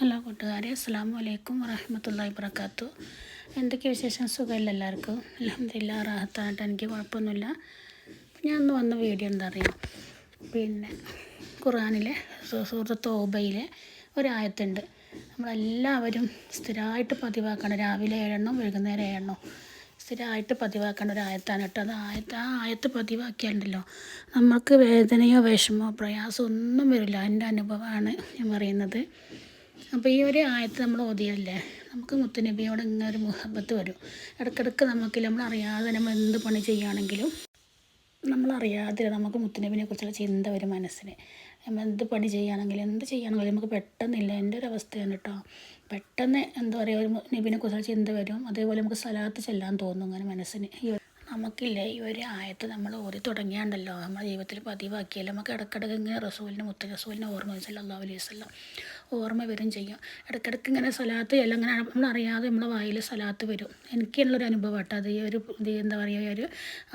Hello കൂട്ടുകാരെ അസ്സാം വലൈക്കും വറഹമത്തല്ലാഹി വർക്കാത്തു എന്തൊക്കെ വിശേഷം? സുഖമില്ല എല്ലാവർക്കും? അലഹമില്ല റാഹത്തായിട്ട് എനിക്ക് കുഴപ്പമൊന്നുമില്ല. ഞാൻ ഒന്ന് വന്ന വീഡിയോ എന്താ അറിയാം? പിന്നെ ഖുറാനിലെ സുഹൃത്ത് തോബയിലെ ഒരായത്തുണ്ട്. നമ്മളെല്ലാവരും സ്ഥിരമായിട്ട് പതിവാക്കണം രാവിലെ ഏഴെണ്ണം വൈകുന്നേരം ഏഴെണ്ണം സ്ഥിരമായിട്ട് പതിവാക്കേണ്ട ഒരു ആയത്താണ് കേട്ടോ. അത് ആയത്ത് ആ ആയത്ത് പതിവാക്കിയാലുണ്ടല്ലോ. നമുക്ക് വേദനയോ വിഷമോ പ്രയാസമോ ഒന്നും വരില്ല. എന്റെ അനുഭവമാണ് ഞാൻ പറയുന്നത്. അപ്പോൾ ഈ ഒരു ആയത്ത് നമ്മൾ ഓതിയല്ലേ? നമുക്ക് മുത്തുനബിയോട് ഇങ്ങനെ ഒരു മുഹബത്ത് വരും. ഇടയ്ക്കിടയ്ക്ക് നമുക്ക് നമ്മളറിയാതെ നമ്മൾ എന്ത് പണി ചെയ്യുകയാണെങ്കിലും നമ്മളറിയാതെ നമുക്ക് മുത്തുനബിനെ കുറിച്ചുള്ള ചിന്ത വരും മനസ്സിന്. നമ്മൾ എന്ത് പണി ചെയ്യുകയാണെങ്കിലും എന്ത് ചെയ്യുകയാണെങ്കിലും നമുക്ക് പെട്ടെന്നില്ല. എന്റെ ഒരു അവസ്ഥയാണ് കേട്ടോ. പെട്ടെന്ന് എന്താ പറയുക ഒരു നബിനെ കുറിച്ചുള്ള ചിന്ത വരും. അതേപോലെ നമുക്ക് സ്ഥലത്ത് ചെല്ലാൻ തോന്നും അങ്ങനെ മനസ്സിന്. ഈ നമുക്കില്ലേ ഈ ഒരു ആയത്ത് നമ്മൾ ഓതി തുടങ്ങിയാണ്ടല്ലോ. നമ്മുടെ ജീവിതത്തിൽ പതിവാക്കിയാലും നമുക്ക് ഇടയ്ക്കിടയ്ക്ക് ഇങ്ങനെ റസൂലിനെ മുത്ത റസൂലിനെ ഓർമ്മ സല്ലല്ലാഹു അലൈഹി വസല്ലം ഓർമ്മ വരും ചെയ്യും. ഇടയ്ക്കിടയ്ക്ക് ഇങ്ങനെ സലാത്ത് എല്ലാം ഇങ്ങനെ നമ്മളറിയാതെ നമ്മളെ വായിൽ സ്ഥലത്ത് വരും. എനിക്കുള്ളൊരു അനുഭവം കേട്ടോ. അത് ഈ ഒരു എന്താ പറയുക ഒരു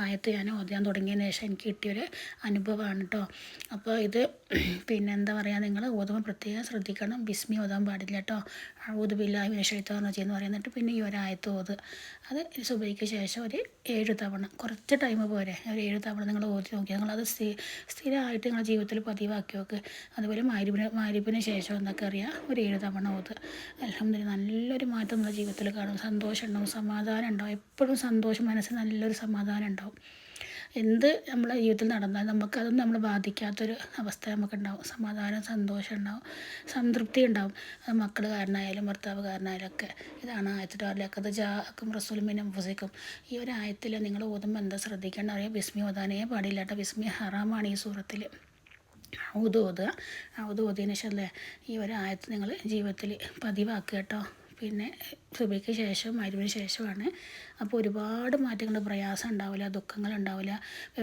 ആയത്ത് ഞാൻ ഓതാൻ തുടങ്ങിയതിന് ശേഷം എനിക്ക് കിട്ടിയൊരു അനുഭവമാണ് കേട്ടോ. അപ്പോൾ ഇത് പിന്നെ എന്താ പറയുക നിങ്ങൾ ഓതുമ്പോൾ പ്രത്യേകം ശ്രദ്ധിക്കണം. ബിസ്മി ഓതാൻ പാടില്ല കേട്ടോ. ഊതുബില്ലാഹി വിഷയത്തോന്ന് ചെയ്യുന്ന പറയുന്നിട്ട് പിന്നെ ഈ ഒരായത്ത് ഓത്. അത് സുബൈക്ക് ശേഷം ഒരു ഏഴ് തവണ കുറച്ച് ടൈം പോരെ. ഒരു ഏഴ് തവണ നിങ്ങൾ ഓതി നോക്കി നിങ്ങളത് സ്ഥി സ്ഥിരമായിട്ട് നിങ്ങളുടെ ജീവിതത്തിൽ പതിവാക്കി നോക്ക് അതുപോലെ മാരിപ്പിന് മാരിപ്പിന് ശേഷം എന്നൊക്കെ അറിയാം? ഒരു ഏഴ് തവണ ഓത്. അലഹമ്മദില്ല നല്ലൊരു മാറ്റം നമ്മുടെ ജീവിതത്തിൽ കാണും. സന്തോഷം ഉണ്ടാവും. സമാധാനം ഉണ്ടാവും. എപ്പോഴും സന്തോഷം മനസ്സിൽ നല്ലൊരു സമാധാനം ഉണ്ടാവും. എന്ത് നമ്മളെ ജീവിതത്തിൽ നടന്നാലും നമുക്കതൊന്നും നമ്മൾ ബാധിക്കാത്തൊരു അവസ്ഥ നമുക്കുണ്ടാവും. സമാധാനം സന്തോഷം ഉണ്ടാവും. സംതൃപ്തി ഉണ്ടാവും. അത് മക്കൾ കാരനായാലും ഭർത്താവ് കാരനായാലും ഒക്കെ ഇതാണ് ആയത്തിന്റെ അത് ജാക്കും റസൂലുമിനും അംഫുസിക്കും ഈ ഒരു ആയത്തിൽ നിങ്ങൾ ഓതുമ്പോൾ എന്താ ശ്രദ്ധിക്കേണ്ട അറിയാം ബിസ്മി ഓതാനേ പാടില്ല കേട്ടോ. ബിസ്മി ഹറാമാണ് ഈ സൂറത്തിൽ. ഔത് ഓതുക. ഔത് ഓതിയതിന് ശേഷം അല്ലേ? ഈ ഒരു ആയത്ത് നിങ്ങൾ ജീവിതത്തിൽ പതിവാക്കുക കേട്ടോ. പിന്നെ സുബയ്ക്ക് ശേഷം മരുവിന് ശേഷമാണ്. അപ്പോൾ ഒരുപാട് മാറ്റങ്ങൾ പ്രയാസം ഉണ്ടാവില്ല ദുഃഖങ്ങൾ ഉണ്ടാവില്ല.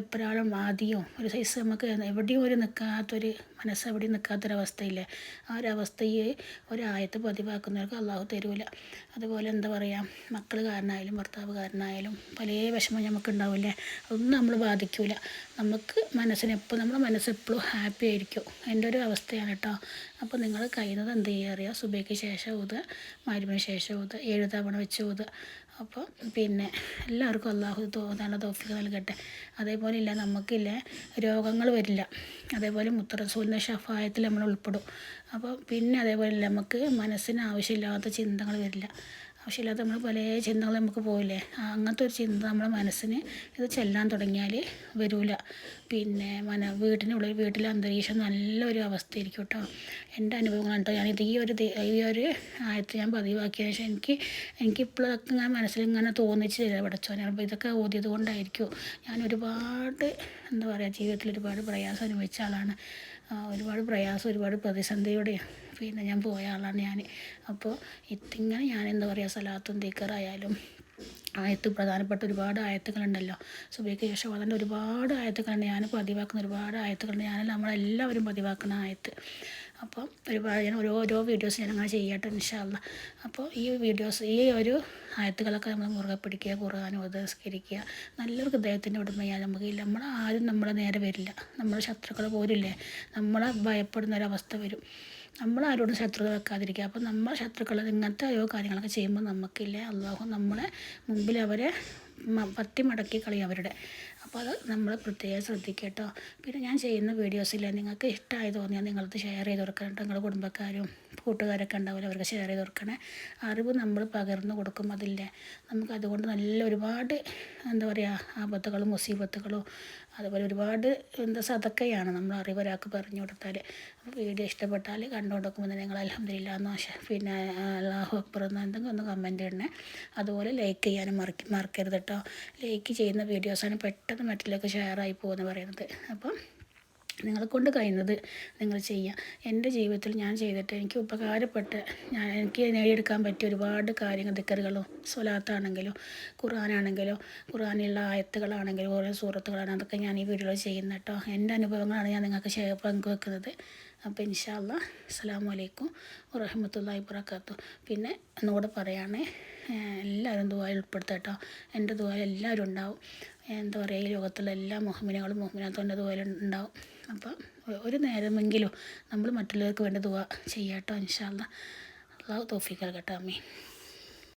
എപ്പോഴാളും ആദ്യം ഒരു സൈസ് നമുക്ക് എവിടെയും ഒരു നിൽക്കാത്തൊരു മനസ്സ് എവിടെയും നിൽക്കാത്തൊരവസ്ഥയില്ലേ? ആ ഒരു അവസ്ഥയെ ഒരായത്ത് പതിവാക്കുന്നവർക്ക് അള്ളാഹു തരൂല. അതുപോലെ എന്താ പറയുക മക്കൾ കാരനായാലും ഭർത്താവ് കാരനായാലും പല വിഷമം നമുക്ക് ഉണ്ടാവില്ലേ അതൊന്നും നമ്മൾ ബാധിക്കില്ല നമുക്ക് മനസ്സിന് എപ്പോൾ നമ്മുടെ മനസ്സ് എപ്പോഴും ഹാപ്പി ആയിരിക്കും. എന്റെ ഒരു അവസ്ഥയാണ് കേട്ടോ. അപ്പോൾ നിങ്ങൾ കഴിയുന്നത് എന്ത് ചെയ്യുക അറിയാം സുബയ്ക്ക് ശേഷം ഊത് മരുമിന് ശേഷം ഊത് ഏഴ് തവണ വെച്ച് അപ്പോൾ പിന്നെ എല്ലാവർക്കും അള്ളാഹു തോന്നാനുള്ള തോഫിക്ക് നൽകട്ടെ. അതേപോലെ ഇല്ല നമുക്കില്ല രോഗങ്ങൾ വരില്ല. അതേപോലെ മുത്തറസൂലിന്റെ ഷഫായത്തിൽ നമ്മൾ ഉൾപ്പെടും. അപ്പോൾ പിന്നെ അതേപോലെ നമുക്ക് മനസ്സിന് ആവശ്യമില്ലാത്ത ചിന്തകൾ വരില്ല. ആവശ്യമില്ലാത്ത നമ്മൾ പല ചിന്തകൾ നമുക്ക് പോയില്ലേ അങ്ങനത്തെ ഒരു ചിന്ത നമ്മുടെ മനസ്സിന് ഇത് ചെല്ലാൻ തുടങ്ങിയാൽ വരില്ല പിന്നെ മന വീട്ടിനുള്ളിൽ വീട്ടിലെ അന്തരീക്ഷം നല്ലൊരു അവസ്ഥയായിരിക്കും കേട്ടോ. എന്റെ അനുഭവങ്ങളാണ് കേട്ടോ. ഞാനിത് ഈ ഒരു ഈ ഒരു ആയത്ത് ഞാൻ പതിവാക്കിയതിന് ശേഷം എനിക്ക് എനിക്കിപ്പോഴൊക്കെ ഇങ്ങനെ മനസ്സിൽ ഇങ്ങനെ തോന്നിച്ച് പഠിച്ചോ ഞാനിപ്പോൾ ഇതൊക്കെ ഓതിയത് കൊണ്ടായിരിക്കും. ഞാൻ ഒരുപാട് എന്താ പറയുക ജീവിതത്തിൽ ഒരുപാട് പ്രയാസം അനുഭവിച്ച ആളാണ്. ഒരുപാട് പ്രയാസം ഒരുപാട് പ്രതിസന്ധിയോടെ പിന്നെ ഞാൻ പോയ ആളാണ് ഞാൻ അപ്പോൾ ഇതിങ്ങനെ ഞാൻ എന്താ പറയുക സലാത്തും ദിക്കറായാലും ആയത്ത് പ്രധാനപ്പെട്ട ഒരുപാട് ആയത്തുകളുണ്ടല്ലോ. സുബൈക്ക് യേശോവാദന്റെ ഒരുപാട് ആയത്തുകളുണ്ട്. ഞാൻ പതിവാക്കുന്ന ഒരുപാട് ആയത്തുകളുണ്ട്. ഞാൻ നമ്മളെല്ലാവരും പതിവാക്കുന്ന ആയത്ത്. അപ്പോൾ ഒരുപാട് ഞാൻ ഓരോ ഓരോ വീഡിയോസ് ഞാൻ അങ്ങനെ ചെയ്യട്ടെ ഇൻഷാല്ല അപ്പോൾ ഈ വീഡിയോസ് ഈ ഒരു ആയത്തുകളൊക്കെ നമ്മൾ മുറുകെ പിടിക്കുക ഖുർആൻ ഉദസ്കരിക്കുക നല്ലൊരു ഹൃദയത്തിന്റെ ഉടമയാൽ നമുക്ക് നമ്മൾ ആരും നമ്മളെ നേരെ വരില്ല. നമ്മുടെ ശത്രുക്കൾ പോരില്ലേ നമ്മളെ ഭയപ്പെടുന്ന ഒരവസ്ഥ വരും. നമ്മൾ ആരോടും ശത്രുത വെക്കാതിരിക്കുക. അപ്പോൾ നമ്മൾ ശത്രുക്കൾ ഇങ്ങനത്തെ ഓരോ കാര്യങ്ങളൊക്കെ ചെയ്യുമ്പോൾ നമുക്കില്ലേ അള്ളാഹു നമ്മളെ മുമ്പിൽ അവരെ പത്തി മടക്കി കളയും അവരുടെ. അപ്പോൾ അത് നമ്മൾ പ്രത്യേകം ശ്രദ്ധിക്കുക കേട്ടോ. പിന്നെ ഞാൻ ചെയ്യുന്ന വീഡിയോസിൽ നിങ്ങൾക്ക് ഇഷ്ടമായി തോന്നിയാൽ നിങ്ങളത് ഷെയർ ചെയ്ത് കൊടുക്കണം നിങ്ങളുടെ കുടുംബക്കാരും കൂട്ടുകാരൊക്കെ ഉണ്ടാവില്ല അവർക്ക് ഷെയർ ചെയ്ത് കൊടുക്കണേ. അറിവ് നമ്മൾ പകർന്നു കൊടുക്കും അതില്ലേ. നമുക്ക് അതുകൊണ്ട് നല്ല ഒരുപാട് എന്താ പറയുക ആപത്തുകളും മുസീബത്തുകളും അതുപോലെ ഒരുപാട് എന്താ സതക്കയാണ് നമ്മൾ അറിവ് ഒരാൾക്ക് പറഞ്ഞു കൊടുത്താൽ അപ്പോൾ വീഡിയോ ഇഷ്ടപ്പെട്ടാൽ കണ്ടുകൊടുക്കുമ്പോൾ നിങ്ങൾ അലഹമില്ല എന്നോ പിന്നെ അള്ളാഹു അക്ബർ എന്നോ എന്തെങ്കിലും ഒന്ന് കമന്റ് ഇടണേ. അതുപോലെ ലൈക്ക് ചെയ്യാനും മറക്കരുത് കേട്ടോ. ലൈക്ക് ചെയ്യുന്ന വീഡിയോസാണ് പെട്ടെന്ന് മറ്റിലേക്ക് ഷെയറായി പോകുമെന്ന് പറയുന്നത്. അപ്പം നിങ്ങളെ കൊണ്ട് കഴിയുന്നത് നിങ്ങൾ ചെയ്യുക എന്റെ ജീവിതത്തിൽ ഞാൻ ചെയ്തിട്ട് എനിക്ക് ഉപകാരപ്പെട്ട് ഞാൻ എനിക്ക് നേടിയെടുക്കാൻ പറ്റിയ ഒരുപാട് കാര്യങ്ങൾ ദിക്കറുകളോ സ്വലാത്താണെങ്കിലും ഖുർആാനാണെങ്കിലും ഖുർആാനിലുള്ള ആയത്തുകളാണെങ്കിലും ഓരോ സുഹൃത്തുക്കളാണെങ്കിലും അതൊക്കെ ഞാൻ ഈ വീഡിയോയിൽ ചെയ്യുന്നത് കേട്ടോ. എന്റെ അനുഭവങ്ങളാണ് ഞാൻ നിങ്ങൾക്ക് ഷെയർ പങ്കുവെക്കുന്നത്. അപ്പോൾ ഇൻഷാല്ല അസ്സാം വലൈക്കും വറഹമത്തല്ലാഹി വർക്കാത്തു പിന്നെ ഒന്നുകൂടെ പറയുകയാണേ എല്ലാവരും ദുബായിൽ ഉൾപ്പെടുത്തട്ടോ എന്റെ ദുബായിൽ എല്ലാവരും ഉണ്ടാവും. എന്താ പറയുക ഈ ലോകത്തുള്ള എല്ലാ മുഹമ്മിനകളും എന്റെ ദുബായിൽ ഉണ്ടാവും. അപ്പം ഒരു നേരമെങ്കിലും നമ്മൾ മറ്റുള്ളവർക്ക് വേണ്ടി ദുബ ചെയ്യാട്ടോ ഇൻഷാല്ല അള്ളാഹു തോഫിക്കൽ കേട്ടോ അമ്മേ